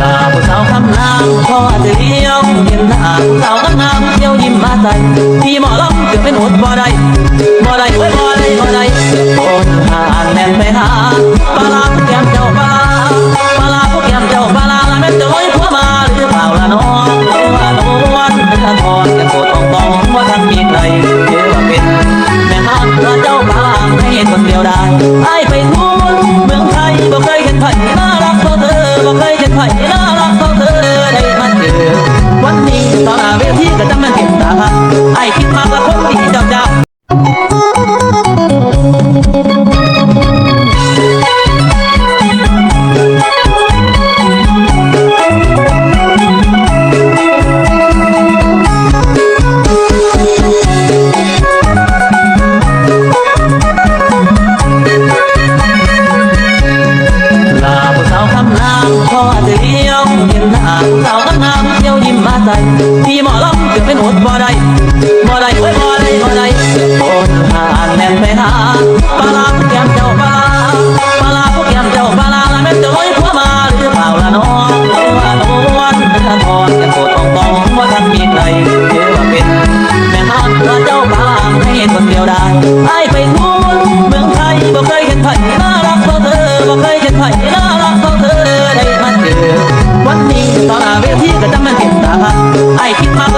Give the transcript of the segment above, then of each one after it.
ลาผู้สาวคำนามพอจะเดียานแน่นไปหาปลาลาผู้แก้มเจ้าปลา บ่ได้ไว้บ่ได้บ่ได้โอนหานแม่นไปหาปลาพวกแก้มเจ้าปลาปลาพวกแก้มเจ้าปลาละแม่นจะไอ้ผัวมาหรือเปล่าละน้องว่าโดนเป็นทางอรกันโกต้องต้องว่าท่านมีใครหรือว่าเป็นแม่นอนว่าเจ้าปลาเห็นคนเดียวได้ไอ้ไปทั่วเมืองไทยบ่เคยเห็นไผ่น่ารักเท่าเธอบ่เคยเห็นไผ่น่ารักเท่าเธอได้มาเจอวันนี้ตอน้าเวทีก็จะมันเป็นตาไอ้คิดมาก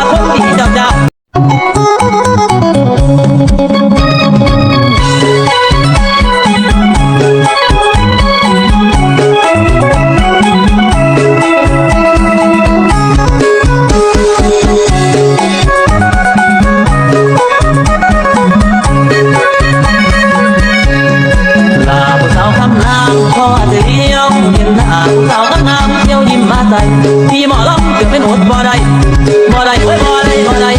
หาสาวงามเที่ยวยิ้มมาใจที่หมอลำเกิดเป็นอดบ่ได้บ่ได้เอ้ยบ่ได้บ่ได้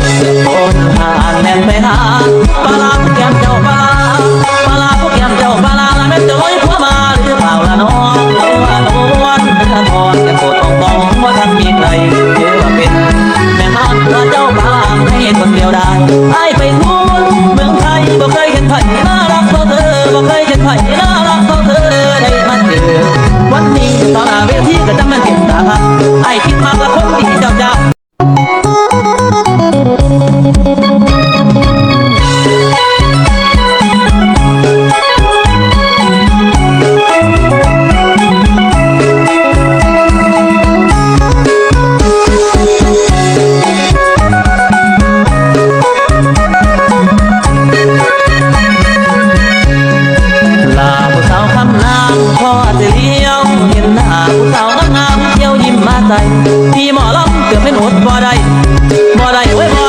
โอ้ทางแน่นไปหาปลาพวกแก้มเจ้าปลาปลาพวกแก้มเจ้าปลาละแม่จ้าไอยผัวมาหรือเปล่าละน้องว่าโอ้วันท่านอรแต่โคตรต้องมองว่าท่านมีใครหรือว่าเป็นแม่นอนาเจ้าปลาไม่เห็นคนเดียวได้ 爱听妈妈哄你笑笑 but I, but I.